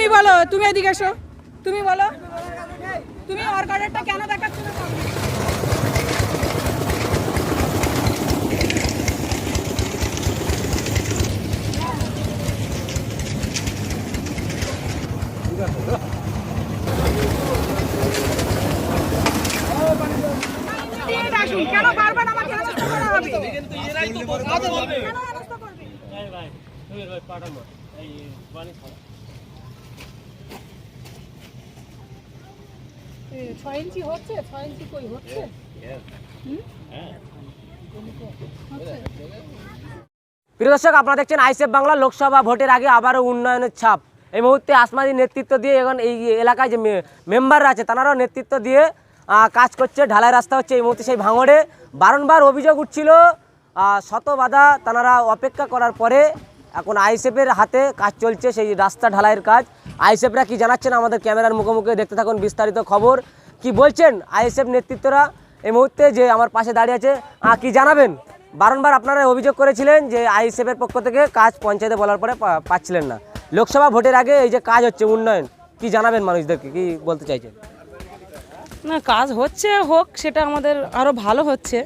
তুমি বলো তুমি এদিকে এসো। তুমি বলো। তুমি অর্গানারটা কেন দেখাচ্ছ না কেন বারবার আমাকে হেনস্থা করা হবে? কেন হেনস্থা করবে? এ, ছয় ইঞ্চি হচ্ছে? ছয় ইঞ্চি কই হচ্ছে? প্রিয় দর্শক আপনারা দেখছেন আইসেফ বাংলা লোকসভা ভোটের আগে আবারও উন্নয়নের ছাপ। এই মুহূর্তে আসমাদির নেতৃত্ব দিয়ে এখন এই এলাকায় যে মে- মেম্বাররা আছে তারাও নেতৃত্ব দিয়ে কাজ করছে ঢালাই রাস্তা হচ্ছে এই মুহূর্তে সেই ভাঙড়ে। বারংবার অভিযোগ উঠছিল শত বাধা তারা অপেক্ষা করার পরে এখন আইসেফের হাতে কাজ চলছে সেই রাস্তা ঢালাইয়ের কাজ। আইসেফরা কি জানাচ্ছেন? আমাদের ক্যামেরার মুখোমুখি দেখতে থাকুন বিস্তারিত খবর। কি বলছেন আইএসএফ নেতৃত্বরা এই মুহূর্তে যে আমার পাশে দাঁড়িয়ে আছে? কি জানাবেন? বারংবার আপনারা অভিযোগ করেছিলেন যে আইএসএফের পক্ষ থেকে কাজ পঞ্চায়েতে বলার পরে পাচ্ছিলেন না। লোকসভা ভোটের আগে এই যে কাজ হচ্ছে, উন্নয়ন, কি জানাবেন মানুষদেরকে? কি বলতে চাইছেন? না, কাজ হচ্ছে, হোক, সেটা আমাদের আরও ভালো হচ্ছে।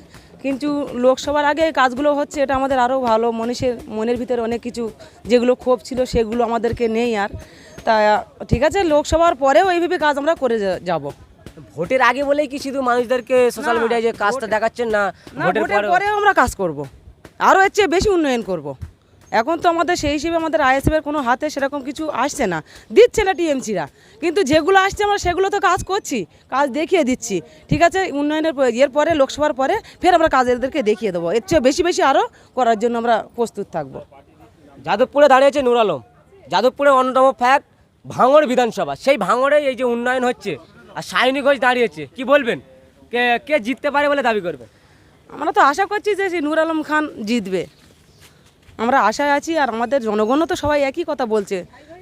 কিন্তু লোকসভার আগে এই কাজগুলো হচ্ছে, এটা আমাদের আরও ভালো। মানুষের মনের ভিতরে অনেক কিছু, যেগুলো ক্ষোভ ছিল, সেগুলো আমাদেরকে নেই আর। তা ঠিক আছে লোকসভার পরেও এইভাবে কাজ আমরা করে যাব। ভোটের আগে বলেই কি শুধু মানুষদেরকে সোশ্যাল মিডিয়ায় যে কাজটা দেখাচ্ছেন না? ভোটের ভোটের পরে পরেও আমরা কাজ করব। আরও এর চেয়ে বেশি উন্নয়ন করব। এখন তো আমাদের সেই হিসেবে আমাদের আইএসএফের কোনো হাতে সেরকম কিছু আসছে না। দিচ্ছে না টিএমসিরা। কিন্তু যেগুলো আসছে আমরা সেগুলো তো কাজ করছি। কাজ দেখিয়ে দিচ্ছি। ঠিক আছে উন্নয়নের এর পরে লোকসভার পরে ফের আমরা কাজ এদেরকে দেখিয়ে দেবো। এর চেয়ে বেশি বেশি আরও করার জন্য আমরা প্রস্তুত থাকব। যাদবপুরে দাঁড়িয়েছে নুর আলম যাদবপুরে অন্যতম ফ্যাক্ট ভাঙড় বিধানসভা সেই ভাঙড়ে এই যে উন্নয়ন হচ্ছে আর সায়নী ঘোষ দাঁড়িয়েছে কি বলবেন? কে কে জিততে পারে বলে দাবি করবেন? আমরা তো আশা করছি যে সেই নূর আলম খান জিতবে। আমরা আশায় আছি আর আমাদের জনগণও তো সবাই একই কথা বলছে।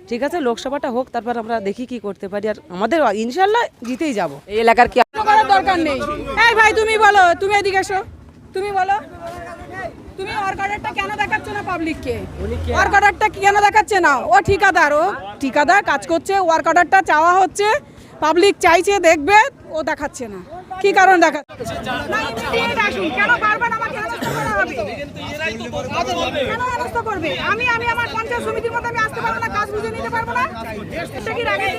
ঠিক আছে লোকসভাটা হোক তারপর আমরা দেখি কি করতে পারি। আর আমাদের ইনশাল্লাহ জিতেই যাব। এই এলাকার কি করার দরকার নেই। এই ভাই তুমি বলো তুমি এদিকে এসো। তুমি বলো। তুমি অর্গানারটা কেন দেখাচ্ছ না পাবলিককে ওয়ার্কারটা কেন দেখাচ্ছে না? ও ঠিকাদার ও ঠিকাদার কাজ করছে ওয়ার্কারটা চাওয়া হচ্ছে পাবলিক চাইছে দেখবে ও দেখাচ্ছে না। কি কারণ দেখাচ্ছে। কেন বারবার আমাকে? আমি আমি আমার পঞ্চায়েত সমিতির মধ্যে আমি আসতে পারব না কাজ বুঝে নিতে পারব না?